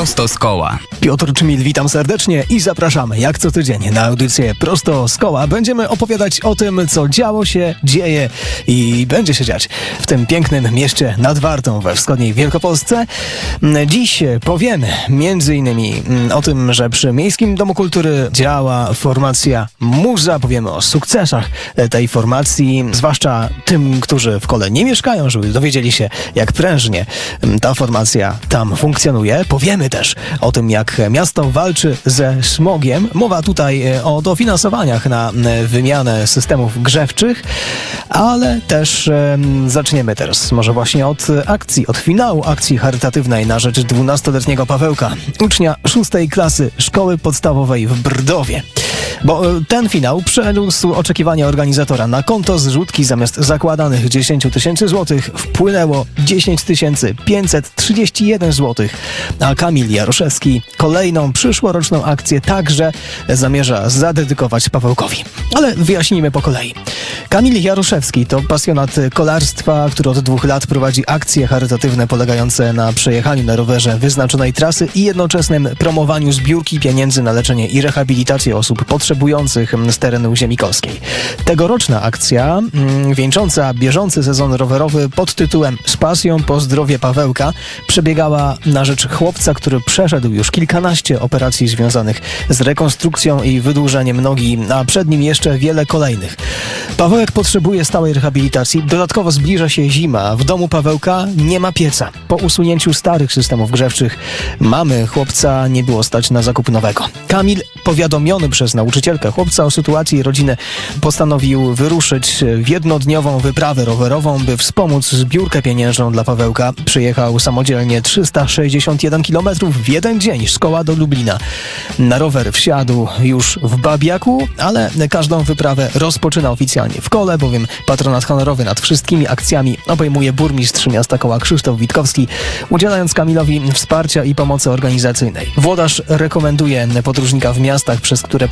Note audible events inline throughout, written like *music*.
Prosto z koła. Piotr Czmil, witam serdecznie i zapraszamy jak co tydzień na audycję Prosto z koła. Będziemy opowiadać o tym, co działo się, dzieje i będzie się dziać w tym pięknym mieście nad Wartą we wschodniej Wielkopolsce. Dziś powiemy między innymi o tym, że przy Miejskim Domu Kultury działa formacja Muza. Powiemy o sukcesach tej formacji, zwłaszcza tym, którzy w kole nie mieszkają, żeby dowiedzieli się, jak prężnie ta formacja tam funkcjonuje. Powiemy też o tym, jak miasto walczy ze smogiem. Mowa tutaj e, o dofinansowaniach na wymianę systemów grzewczych, ale też e, zaczniemy teraz może właśnie od akcji, od finału akcji charytatywnej na rzecz 12-letniego Pawełka, ucznia szóstej klasy szkoły podstawowej w Brdowie. Bo e, ten finał przeniósł oczekiwania organizatora. Na konto zrzutki zamiast zakładanych 10 tysięcy złotych wpłynęło 10 531 złotych. A Kamil Jaroszewski kolejną przyszłoroczną akcję także zamierza zadedykować Pawełkowi. Ale wyjaśnijmy po kolei. Kamil Jaroszewski to pasjonat kolarstwa, który od dwóch lat prowadzi akcje charytatywne polegające na przejechaniu na rowerze wyznaczonej trasy i jednoczesnym promowaniu zbiórki pieniędzy na leczenie i rehabilitację osób potrzebujących z terenu ziemi kolskiej. Tegoroczna akcja, mm, wieńcząca bieżący sezon rowerowy pod tytułem Z pasją po zdrowie Pawełka, przebiegała na rzecz chłopca, który przeszedł już kilkanaście operacji związanych z rekonstrukcją i wydłużeniem nogi, a przed nim jeszcze wiele kolejnych. Pawełek potrzebuje stałej rehabilitacji, dodatkowo zbliża się zima. W domu Pawełka nie ma pieca. Po usunięciu starych systemów grzewczych mamy chłopca nie było stać na zakup nowego. Kamil, powiadomiony przez nauczycielkę chłopca o sytuacji rodziny, postanowił wyruszyć w jednodniową wyprawę rowerową, by wspomóc zbiórkę pieniężną dla Pawełka. Przyjechał samodzielnie 361 km w jeden dzień z koła do Lublina. Na rower wsiadł już w Babiaku, ale każdą wyprawę rozpoczyna oficjalnie w kole, bowiem patronat honorowy nad wszystkimi akcjami obejmuje burmistrz miasta koła Krzysztof Witkowski, udzielając Kamilowi wsparcia i pomocy organizacyjnej. Włodarz rekomenduje podróżnika w miastach, przez które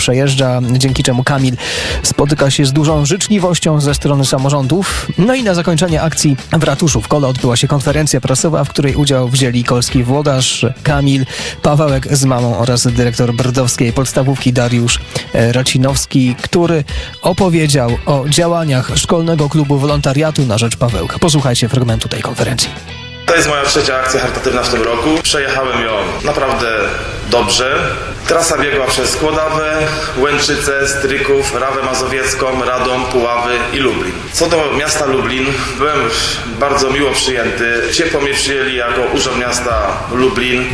dzięki czemu Kamil spotyka się z dużą życzliwością ze strony samorządów. No i na zakończenie akcji w ratuszu w kole odbyła się konferencja prasowa, w której udział wzięli kolski włodarz Kamil, Pawełek z mamą oraz dyrektor brdowskiej podstawówki Dariusz e, Racinowski, który opowiedział o działaniach Szkolnego Klubu Wolontariatu na rzecz Pawełka. Posłuchajcie fragmentu tej konferencji. To jest moja trzecia akcja charytatywna w tym roku. Przejechałem ją naprawdę dobrze. Trasa biegła przez Kłodawę, Łęczyce, Stryków, Rawę Mazowiecką, Radom, Puławy i Lublin. Co do miasta Lublin, byłem bardzo miło przyjęty. Ciepło mnie przyjęli jako Urząd Miasta Lublin.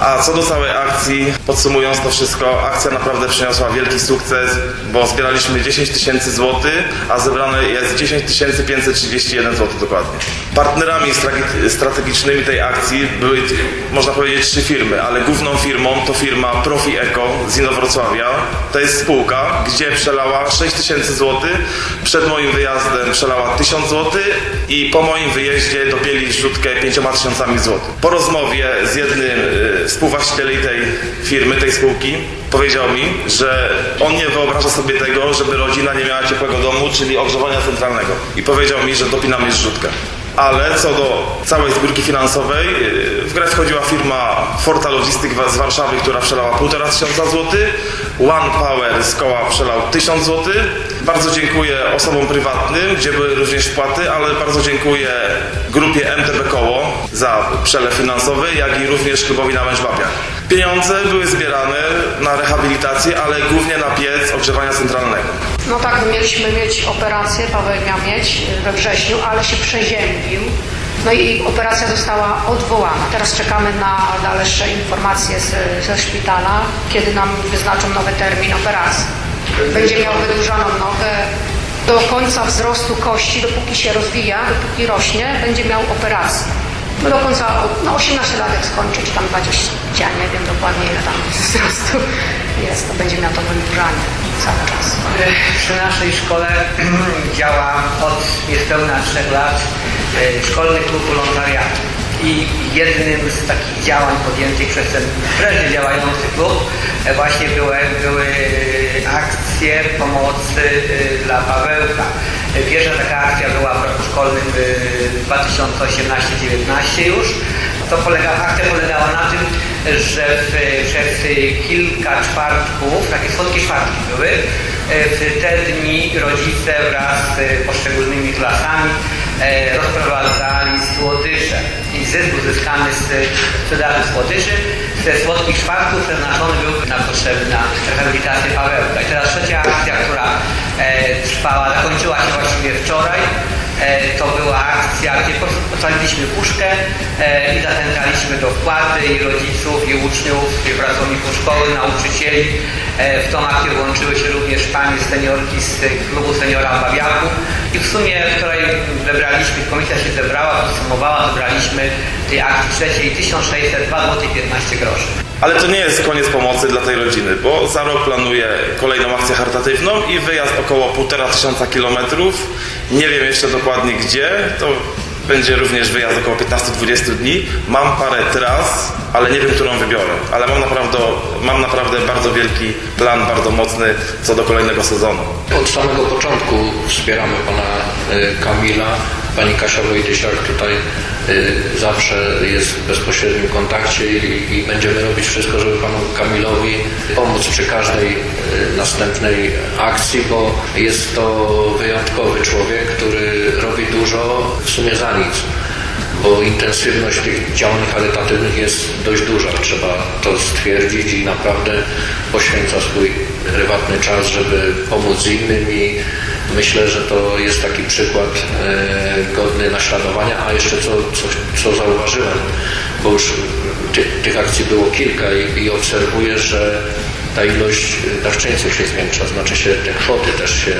A co do całej akcji, podsumując to wszystko, akcja naprawdę przyniosła wielki sukces, bo zbieraliśmy 10 tysięcy złotych, a zebrane jest 10 531 zł dokładnie. Partnerami strate- strategicznymi tej akcji były, można powiedzieć, trzy firmy, ale główną firmą to firma Profi Eco z Inowrocławia. To jest spółka, gdzie przelała 6 tysięcy złotych, przed moim wyjazdem przelała 1000 złotych i po moim wyjeździe dopięli zrzutkę 5 tysiącami złotych. Po rozmowie z jednym współwłaścicieli tej firmy, tej spółki, powiedział mi, że on nie wyobraża sobie tego, żeby rodzina nie miała ciepłego domu, czyli ogrzewania centralnego. I powiedział mi, że dopinamy zrzutkę. Ale co do całej zbiórki finansowej, yy, w grę wchodziła firma Forta Logistyk z Warszawy, która przelała 1,5 tysiąca złotych, One Power z koła przelał 1000 złotych. Bardzo dziękuję osobom prywatnym, gdzie były również wpłaty, ale bardzo dziękuję grupie MTB Koło za przelew finansowy, jak i również klubowi na Babia. Pieniądze były zbierane na rehabilitację, ale głównie na piec ogrzewania centralnego. No tak, mieliśmy mieć operację, Paweł miał mieć we wrześniu, ale się przeziębił. No i operacja została odwołana. Teraz czekamy na dalsze informacje z, ze szpitala, kiedy nam wyznaczą nowy termin operacji. Będzie miał wydłużoną nogę do końca wzrostu kości, dopóki się rozwija, dopóki rośnie, będzie miał operację. Do końca, no 18 lat jak skończy, czy tam 20, ja nie wiem dokładnie ile tam wzrostu jest, to będzie miał to wydłużanie cały czas. Przy naszej szkole *clears throat* działa od niespełna 3 lat e, Szkolny Klub Wolontariatu. I jednym z takich działań podjętych przez ten prężnie działający klub e, właśnie były, były akcje pomocy e, dla Pawełka. Pierwsza taka akcja była w roku szkolnym e, 2018-19 już. To polega, akcja polegała na tym, że przez kilka czwartków, takie słodkie czwartki były, e, w te dni rodzice wraz z poszczególnymi klasami e, rozprowadzali słodycze. I zysk uzyskany z sprzedaży słodyczy. Ze słodkich czwartków przeznaczony był na potrzeby na rehabilitację Pawełka. I teraz trzecia akcja, która e, trwała, zakończyła się właściwie wczoraj, to była akcja, gdzie po prostu postawiliśmy puszkę e, i zachęcaliśmy do wpłaty i rodziców, i uczniów, i pracowników szkoły, nauczycieli. E, W tą akcję włączyły się również panie seniorki z klubu seniora w Babiaku. I w sumie wczoraj zebraliśmy, komisja się zebrała, podsumowała, zebraliśmy tej akcji trzeciej 1602 zł 15 groszy. Ale to nie jest koniec pomocy dla tej rodziny, bo za rok planuję kolejną akcję charytatywną i wyjazd około półtora tysiąca kilometrów. Nie wiem jeszcze dokładnie gdzie, to będzie również wyjazd około 15-20 dni. Mam parę tras, ale nie wiem, którą wybiorę. Ale mam naprawdę, mam naprawdę bardzo wielki plan, bardzo mocny co do kolejnego sezonu. Od samego początku wspieramy pana y, Kamila. Pani Kasia Wojtysiak tutaj y, zawsze jest w bezpośrednim kontakcie i, będziemy robić wszystko, żeby panu Kamilowi pomóc przy każdej y, następnej akcji, bo jest to wyjątkowy człowiek, który robi dużo w sumie za nic bo intensywność tych działań charytatywnych jest dość duża, trzeba to stwierdzić i naprawdę poświęca swój prywatny czas, żeby pomóc innym i myślę, że to jest taki przykład e, godny naśladowania, a jeszcze co, co, co zauważyłem, bo już ty, tych akcji było kilka i, i obserwuję, że ta ilość darczyńców się zwiększa, znaczy się te kwoty też się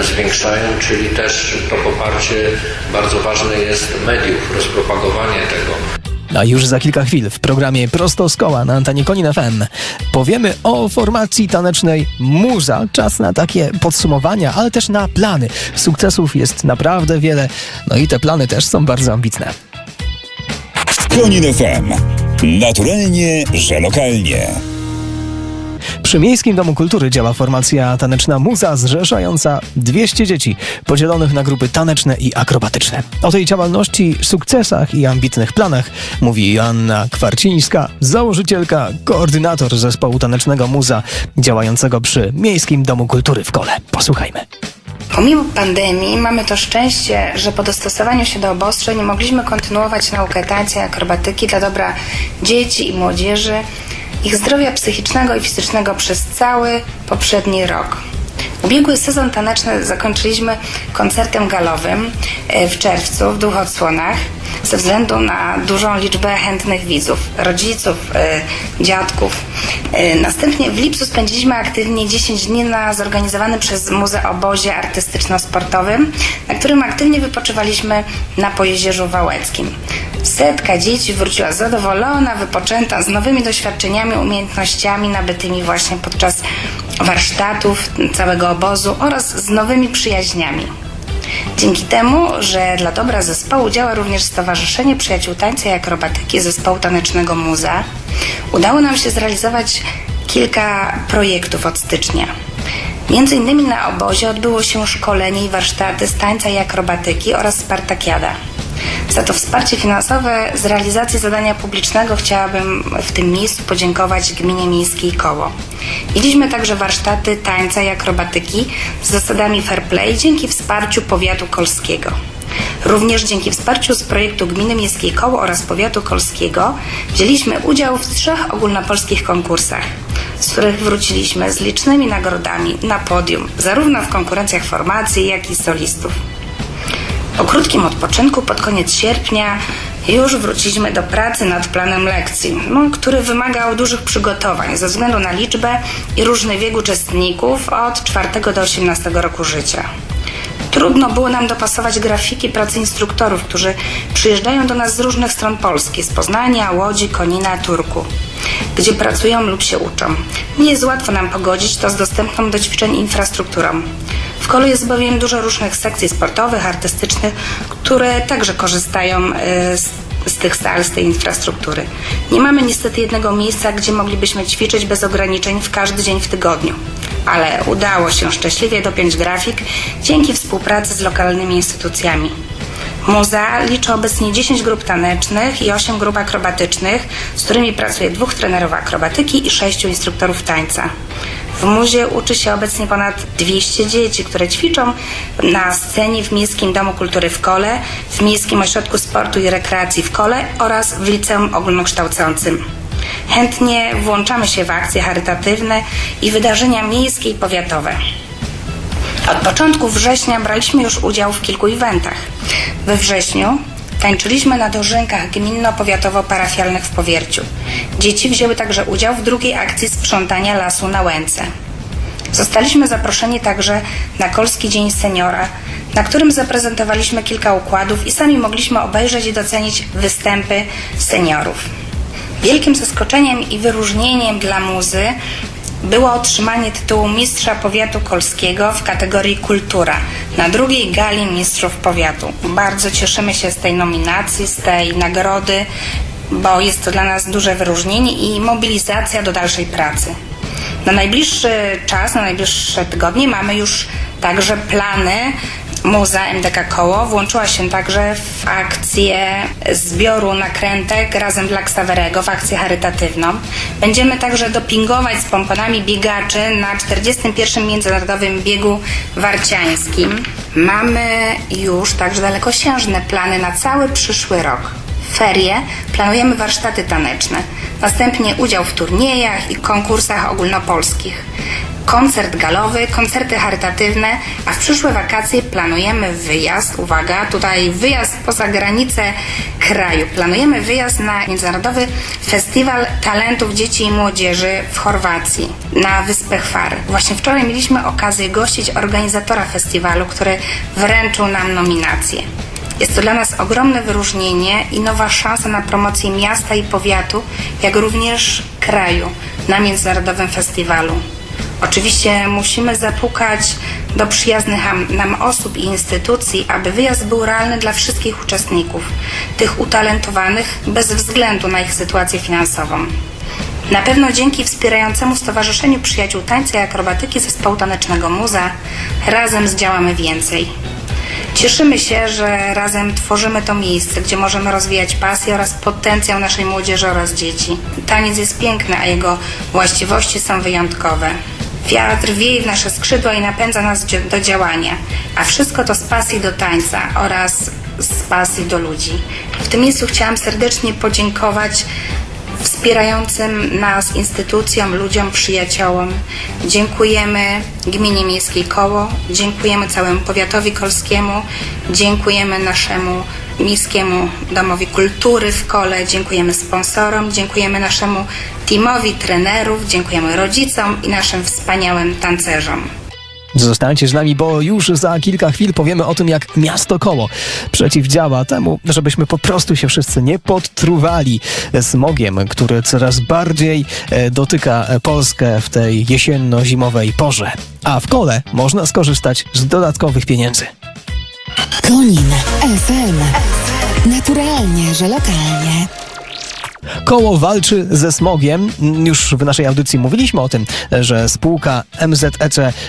zwiększają, czyli też to poparcie bardzo ważne jest mediów, rozpropagowanie tego. A już za kilka chwil w programie Prosto z koła na antenie Konin FM powiemy o formacji tanecznej Muza. Czas na takie podsumowania, ale też na plany. Sukcesów jest naprawdę wiele, no i te plany też są bardzo ambitne. Konin FM. Naturalnie, że lokalnie. Przy Miejskim Domu Kultury działa formacja taneczna Muza zrzeszająca 200 dzieci podzielonych na grupy taneczne i akrobatyczne. O tej działalności, sukcesach i ambitnych planach mówi Joanna Kwarcińska, założycielka, koordynator zespołu tanecznego Muza działającego przy Miejskim Domu Kultury w Kole. Posłuchajmy. Pomimo pandemii mamy to szczęście, że po dostosowaniu się do obostrzeń mogliśmy kontynuować naukę tańca i akrobatyki dla dobra dzieci i młodzieży, ich zdrowia psychicznego i fizycznego przez cały poprzedni rok. Ubiegły sezon taneczny zakończyliśmy koncertem galowym e, w czerwcu w dwóch odsłonach ze względu na dużą liczbę chętnych widzów, rodziców, e, dziadków. E, Następnie w lipcu spędziliśmy aktywnie 10 dni na zorganizowanym przez Muzeum obozie artystyczno-sportowym, na którym aktywnie wypoczywaliśmy na Pojezierzu Wałeckim. Setka dzieci wróciła zadowolona, wypoczęta, z nowymi doświadczeniami, umiejętnościami nabytymi właśnie podczas warsztatów całego obozu oraz z nowymi przyjaźniami. Dzięki temu, że dla dobra zespołu działa również Stowarzyszenie Przyjaciół Tańca i Akrobatyki Zespołu Tanecznego Muza, udało nam się zrealizować kilka projektów od stycznia. Między innymi na obozie odbyło się szkolenie i warsztaty z tańca i akrobatyki oraz Spartakiada. Za to wsparcie finansowe z realizacji zadania publicznego chciałabym w tym miejscu podziękować Gminie Miejskiej Koło. Mieliśmy także warsztaty tańca i akrobatyki z zasadami fair play dzięki wsparciu powiatu kolskiego. Również dzięki wsparciu z projektu Gminy Miejskiej Koło oraz Powiatu Kolskiego wzięliśmy udział w trzech ogólnopolskich konkursach, z których wróciliśmy z licznymi nagrodami na podium, zarówno w konkurencjach formacji, jak i solistów. Po krótkim odpoczynku pod koniec sierpnia już wróciliśmy do pracy nad planem lekcji, no, który wymagał dużych przygotowań ze względu na liczbę i różny wiek uczestników od 4 do 18 roku życia. Trudno było nam dopasować grafiki pracy instruktorów, którzy przyjeżdżają do nas z różnych stron Polski, z Poznania, Łodzi, Konina, Turku, gdzie pracują lub się uczą. Nie jest łatwo nam pogodzić to z dostępną do ćwiczeń infrastrukturą. W Kolu jest bowiem dużo różnych sekcji sportowych, artystycznych, które także korzystają e, z, z tych sal, z tej infrastruktury. Nie mamy niestety jednego miejsca, gdzie moglibyśmy ćwiczyć bez ograniczeń w każdy dzień w tygodniu. Ale udało się szczęśliwie dopiąć grafik dzięki współpracy z lokalnymi instytucjami. Muza liczy obecnie 10 grup tanecznych i 8 grup akrobatycznych, z którymi pracuje dwóch trenerów akrobatyki i 6 instruktorów tańca. W muzie uczy się obecnie ponad 200 dzieci, które ćwiczą na scenie w Miejskim Domu Kultury w Kole, w Miejskim Ośrodku Sportu i Rekreacji w Kole oraz w Liceum Ogólnokształcącym. Chętnie włączamy się w akcje charytatywne i wydarzenia miejskie i powiatowe. Od początku września braliśmy już udział w kilku eventach. We wrześniu tańczyliśmy na dożynkach gminno-powiatowo-parafialnych w Powierciu. Dzieci wzięły także udział w drugiej akcji sprzątania lasu na Łęce. Zostaliśmy zaproszeni także na Kolski Dzień Seniora, na którym zaprezentowaliśmy kilka układów i sami mogliśmy obejrzeć i docenić występy seniorów. Wielkim zaskoczeniem i wyróżnieniem dla muzy było otrzymanie tytułu Mistrza Powiatu Kolskiego w kategorii Kultura na drugiej gali Mistrzów Powiatu. Bardzo cieszymy się z tej nominacji, z tej nagrody, bo jest to dla nas duże wyróżnienie i mobilizacja do dalszej pracy. Na najbliższy czas, na najbliższe tygodnie mamy już także plany. Muza MDK Koło włączyła się także w akcję zbioru nakrętek razem dla Ksawerego, w akcję charytatywną. Będziemy także dopingować z pomponami biegaczy na 41. Międzynarodowym Biegu Warciańskim. Mamy już także dalekosiężne plany na cały przyszły rok ferie planujemy warsztaty taneczne, następnie udział w turniejach i konkursach ogólnopolskich, koncert galowy, koncerty charytatywne, a w przyszłe wakacje planujemy wyjazd, uwaga, tutaj wyjazd poza granice kraju. Planujemy wyjazd na Międzynarodowy Festiwal Talentów Dzieci i Młodzieży w Chorwacji, na Wyspę Chwar. Właśnie wczoraj mieliśmy okazję gościć organizatora festiwalu, który wręczył nam nominację. Jest to dla nas ogromne wyróżnienie i nowa szansa na promocję miasta i powiatu, jak również kraju na międzynarodowym festiwalu. Oczywiście musimy zapukać do przyjaznych nam- osób i instytucji, aby wyjazd był realny dla wszystkich uczestników, tych utalentowanych bez względu na ich sytuację finansową. Na pewno dzięki wspierającemu Stowarzyszeniu Przyjaciół Tańca i Akrobatyki Zespołu Tanecznego Muza razem zdziałamy więcej. Cieszymy się, że razem tworzymy to miejsce, gdzie możemy rozwijać pasję oraz potencjał naszej młodzieży oraz dzieci. Taniec jest piękny, a jego właściwości są wyjątkowe. Wiatr wieje w nasze skrzydła i napędza nas do działania, a wszystko to z pasji do tańca oraz z pasji do ludzi. W tym miejscu chciałam serdecznie podziękować wspierającym nas instytucjom, ludziom, przyjaciołom. Dziękujemy Gminie Miejskiej Koło, dziękujemy całemu powiatowi kolskiemu, dziękujemy naszemu Miejskiemu Domowi Kultury w Kole, dziękujemy sponsorom, dziękujemy naszemu teamowi trenerów, dziękujemy rodzicom i naszym wspaniałym tancerzom. Zostańcie z nami, bo już za kilka chwil powiemy o tym, jak miasto koło przeciwdziała temu, żebyśmy po prostu się wszyscy nie podtruwali smogiem, który coraz bardziej e, dotyka e, Polskę w tej jesienno-zimowej porze. A w kole można skorzystać z dodatkowych pieniędzy. Konin FM. Naturalnie, że lokalnie. Koło walczy ze smogiem. Już w naszej audycji mówiliśmy o tym, że spółka MZEC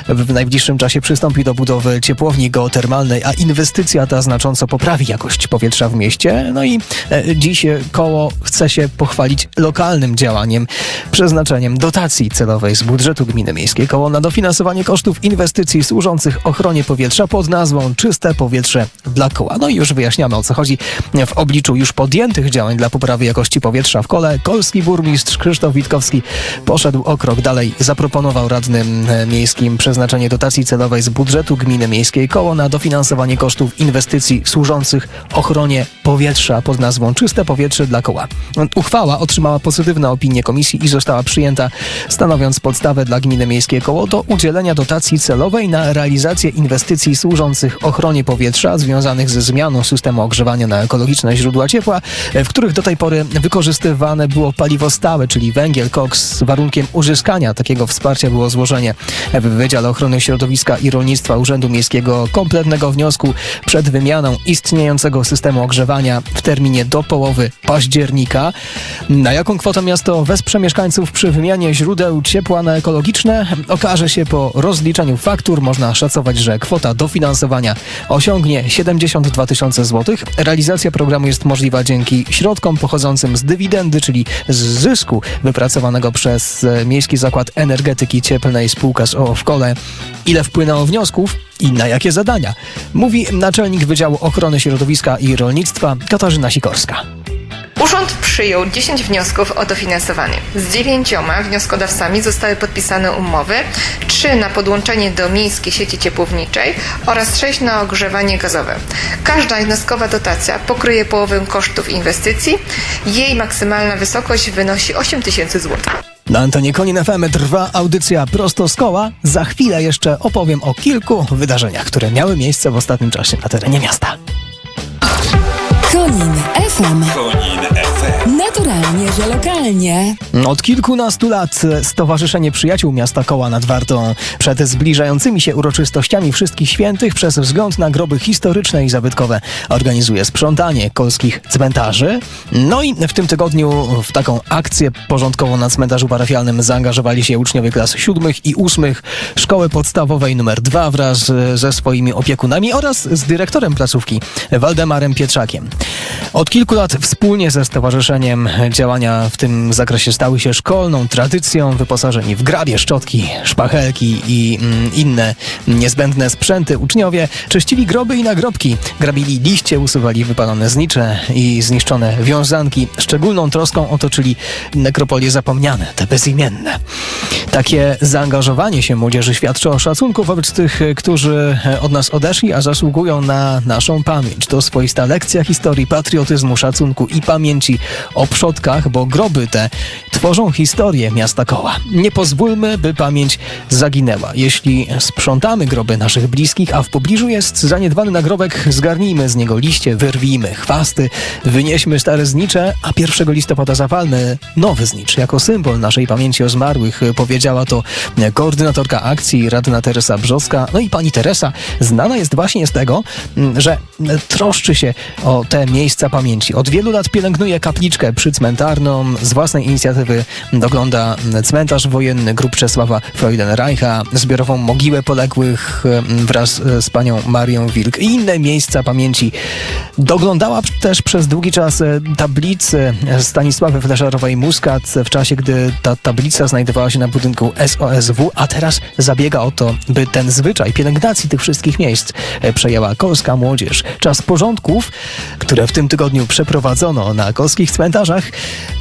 w najbliższym czasie przystąpi do budowy ciepłowni geotermalnej, a inwestycja ta znacząco poprawi jakość powietrza w mieście. No i e, dziś koło chce się pochwalić lokalnym działaniem, przeznaczeniem dotacji celowej z budżetu gminy miejskiej. Koło na dofinansowanie kosztów inwestycji służących ochronie powietrza pod nazwą Czyste Powietrze dla Koła. No i już wyjaśniamy o co chodzi w obliczu już podjętych działań dla poprawy jakości powietrza w kole. Kolski burmistrz Krzysztof Witkowski poszedł o krok dalej. Zaproponował radnym e, miejskim przeznaczenie dotacji celowej z budżetu gminy miejskiej koło na dofinansowanie kosztów inwestycji służących ochronie powietrza pod nazwą Czyste Powietrze dla Koła. Uchwała otrzymała pozytywne opinie komisji i została przyjęta, stanowiąc podstawę dla gminy miejskiej koło do udzielenia dotacji celowej na realizację inwestycji służących ochronie powietrza związanych ze zmianą systemu ogrzewania na ekologiczne źródła ciepła, e, w których do tej pory wykorzystano wykorzystywane było paliwo stałe, czyli węgiel, koks. Warunkiem uzyskania takiego wsparcia było złożenie w Wydziale Ochrony Środowiska i Rolnictwa Urzędu Miejskiego kompletnego wniosku przed wymianą istniejącego systemu ogrzewania w terminie do połowy października. Na jaką kwotę miasto wesprze mieszkańców przy wymianie źródeł ciepła na ekologiczne okaże się po rozliczeniu faktur. Można szacować, że kwota dofinansowania osiągnie 72 tysiące złotych. Realizacja programu jest możliwa dzięki środkom pochodzącym z dywidendy, czyli z zysku wypracowanego przez e, Miejski Zakład Energetyki Cieplnej spółka z OO w Kole. Ile wpłynęło wniosków i na jakie zadania? Mówi naczelnik Wydziału Ochrony Środowiska i Rolnictwa Katarzyna Sikorska. Urząd przyjął 10 wniosków o dofinansowanie. Z dziewięcioma wnioskodawcami zostały podpisane umowy, 3 na podłączenie do miejskiej sieci ciepłowniczej oraz 6 na ogrzewanie gazowe. Każda jednostkowa dotacja pokryje połowę kosztów inwestycji. Jej maksymalna wysokość wynosi 8 tysięcy złotych. Na antenie Konin FM trwa audycja prosto z koła. Za chwilę jeszcze opowiem o kilku wydarzeniach, które miały miejsce w ostatnim czasie na terenie miasta. Konin FM. Konin FM. Naturalnie, że lokalnie. Od kilkunastu lat Stowarzyszenie Przyjaciół Miasta Koła nad Wartą przed zbliżającymi się uroczystościami Wszystkich Świętych przez wzgląd na groby historyczne i zabytkowe organizuje sprzątanie kolskich cmentarzy. No i w tym tygodniu w taką akcję porządkową na cmentarzu parafialnym zaangażowali się uczniowie klas siódmych i ósmych Szkoły Podstawowej nr 2 wraz ze swoimi opiekunami oraz z dyrektorem placówki Waldemarem Pietrzakiem. Od kilku lat wspólnie ze stowarzyszeniem działania w tym zakresie stały się szkolną tradycją. Wyposażeni w grabie, szczotki, szpachelki i mm, inne niezbędne sprzęty, uczniowie czyścili groby i nagrobki, grabili liście, usuwali wypalone znicze i zniszczone wiązanki. Szczególną troską otoczyli nekropolie zapomniane, te bezimienne. Takie zaangażowanie się młodzieży świadczy o szacunku wobec tych, którzy od nas odeszli, a zasługują na naszą pamięć. To swoista lekcja historii, patriotyzmu, szacunku i pamięci o przodkach, bo groby te tworzą historię miasta Koła. Nie pozwólmy, by pamięć zaginęła. Jeśli sprzątamy groby naszych bliskich, a w pobliżu jest zaniedbany nagrobek, zgarnijmy z niego liście, wyrwijmy chwasty, wynieśmy stare znicze, a 1 listopada zapalmy nowy znicz jako symbol naszej pamięci o zmarłych. Powiedziała to koordynatorka akcji Radna Teresa Brzoska. No i pani Teresa znana jest właśnie z tego, że troszczy się o te miejsca pamięci. Od wielu lat pielęgnuje kapliczkę przycmentarną. Z własnej inicjatywy dogląda cmentarz wojenny grup Czesława Freudenreicha, zbiorową mogiłę poległych mm, wraz z panią Marią Wilk i inne miejsca pamięci. Doglądała też przez długi czas e, tablicy Stanisławy Fleszarowej-Muskat w czasie, gdy ta tablica znajdowała się na budynku SOSW, a teraz zabiega o to, by ten zwyczaj pielęgnacji tych wszystkich miejsc e, przejęła kolska młodzież. Czas porządków, które w tym tygodniu przeprowadzono na kolskich cmentarzach,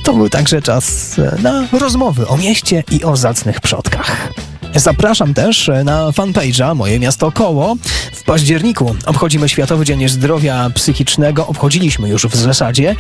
to był także czas e, na rozmowy o mieście i o zacnych przodkach. Zapraszam też na fanpage'a Moje Miasto Koło. W październiku obchodzimy Światowy Dzień Zdrowia Psychicznego. Obchodziliśmy już w zasadzie.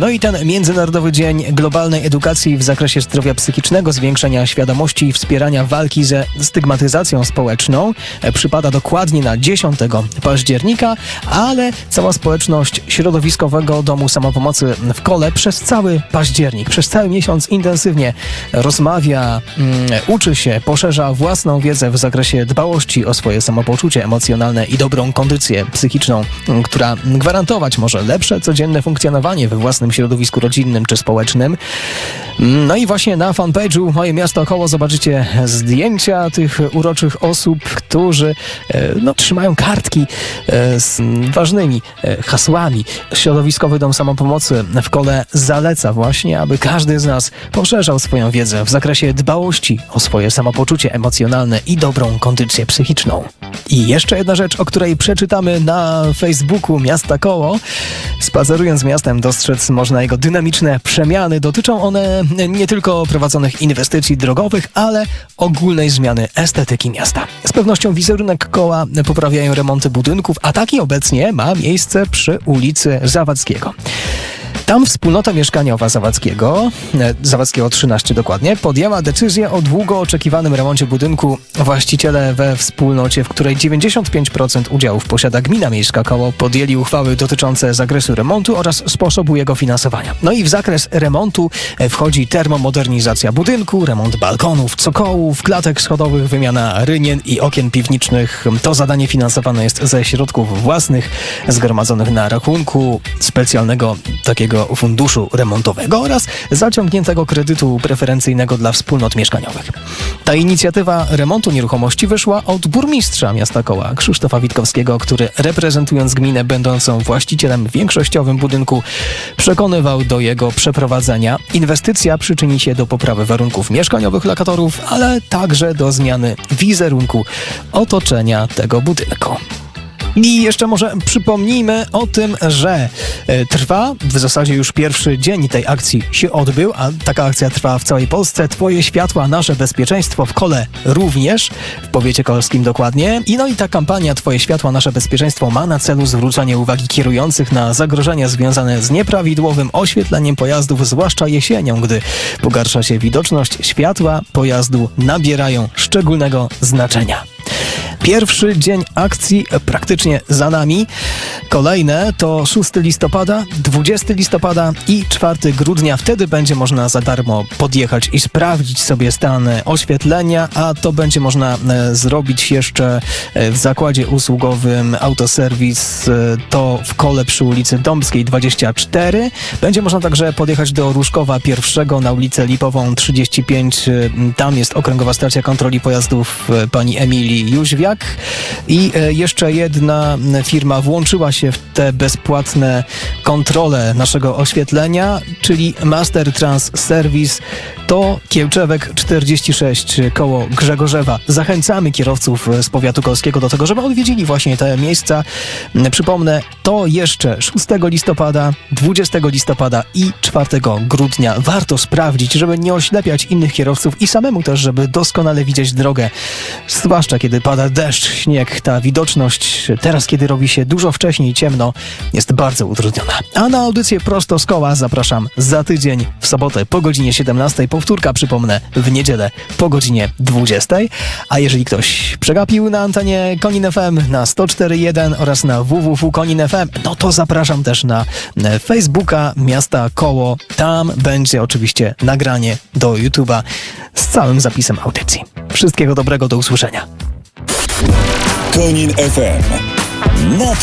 No i ten Międzynarodowy Dzień Globalnej Edukacji w zakresie zdrowia psychicznego, zwiększenia świadomości i wspierania walki ze stygmatyzacją społeczną przypada dokładnie na 10 października, ale cała społeczność Środowiskowego Domu Samopomocy w Kole przez cały październik, przez cały miesiąc intensywnie rozmawia, mm, uczy się, poszerza własną wiedzę w zakresie dbałości o swoje samopoczucie emocjonalne i dobrą kondycję psychiczną, która gwarantować może lepsze codzienne funkcjonowanie we własnym środowisku rodzinnym czy społecznym. No i właśnie na fanpage'u Moje Miasto Koło zobaczycie zdjęcia tych uroczych osób, którzy e, no, trzymają kartki e, z ważnymi e, hasłami. Środowiskowy Dom Samopomocy w Kole zaleca właśnie, aby każdy z nas poszerzał swoją wiedzę w zakresie dbałości o swoje samopoczucie emocjonalne i dobrą kondycję psychiczną. I jeszcze jedna rzecz, o której przeczytamy na Facebooku Miasta Koło. Spacerując miastem dostrzec można jego dynamiczne przemiany. Dotyczą one nie tylko prowadzonych inwestycji drogowych, ale ogólnej zmiany estetyki miasta. Z pewnością wizerunek koła poprawiają remonty budynków, a taki obecnie ma miejsce przy ulicy Zawadzkiego. Tam wspólnota mieszkaniowa Zawadzkiego, e, Zawadzkiego 13 dokładnie, podjęła decyzję o długo oczekiwanym remoncie budynku. Właściciele we wspólnocie, w której 95% udziałów posiada gmina miejska koło, podjęli uchwały dotyczące zakresu remontu oraz sposobu jego finansowania. No i w zakres remontu e, wchodzi termomodernizacja budynku, remont balkonów, cokołów, klatek schodowych, wymiana rynien i okien piwniczych. To zadanie finansowane jest ze środków własnych zgromadzonych na rachunku specjalnego takiego funduszu remontowego oraz zaciągniętego kredytu preferencyjnego dla wspólnot mieszkaniowych. Ta inicjatywa remontu nieruchomości wyszła od burmistrza miasta Koła, Krzysztofa Witkowskiego, który reprezentując gminę będącą właścicielem większościowym budynku, przekonywał do jego przeprowadzenia. Inwestycja przyczyni się do poprawy warunków mieszkaniowych lokatorów, ale także do zmiany wizerunku otoczenia tego budynku. I jeszcze może przypomnijmy o tym, że e, trwa w zasadzie już pierwszy dzień tej akcji się odbył, a taka akcja trwa w całej Polsce. Twoje światła, nasze bezpieczeństwo w kole również, w powiecie kolskim dokładnie. I no i ta kampania Twoje światła, nasze bezpieczeństwo ma na celu zwrócenie uwagi kierujących na zagrożenia związane z nieprawidłowym oświetleniem pojazdów, zwłaszcza jesienią, gdy pogarsza się widoczność światła pojazdu nabierają szczególnego znaczenia. Pierwszy dzień akcji praktycznie za nami. Kolejne to 6 listopada, 20 listopada i 4 grudnia. Wtedy będzie można za darmo podjechać i sprawdzić sobie stan oświetlenia, a to będzie można e, zrobić jeszcze e, w zakładzie usługowym Autoserwis. e, To w kole przy ulicy Dąbskiej 24. Będzie można także podjechać do Różkowa pierwszego na ulicę Lipową 35. e, Tam jest okręgowa stacja kontroli pojazdów pani Emilii I e, jeszcze jedna firma włączyła się w te bezpłatne kontrole naszego oświetlenia, czyli Master Trans Service. To Kiełczewek 46 koło Grzegorzewa. Zachęcamy kierowców z powiatu kolskiego do tego, żeby odwiedzili właśnie te miejsca. Przypomnę, to jeszcze 6 listopada, 20 listopada i 4 grudnia. Warto sprawdzić, żeby nie oślepiać innych kierowców i samemu też, żeby doskonale widzieć drogę. Zwłaszcza kiedy pada deszcz, śnieg, ta widoczność teraz, kiedy robi się dużo wcześniej ciemno, jest bardzo utrudniona. A na audycję prosto z koła zapraszam za tydzień w sobotę po godzinie 17. Powtórka, przypomnę, w niedzielę po godzinie 20. A jeżeli ktoś przegapił na antenie Konin FM na 104.1 oraz na www.konin.fm, no to zapraszam też na e, Facebooka Miasta Koło. Tam będzie oczywiście nagranie do YouTube'a z całym zapisem audycji. Wszystkiego dobrego, do usłyszenia. Konin FM. Na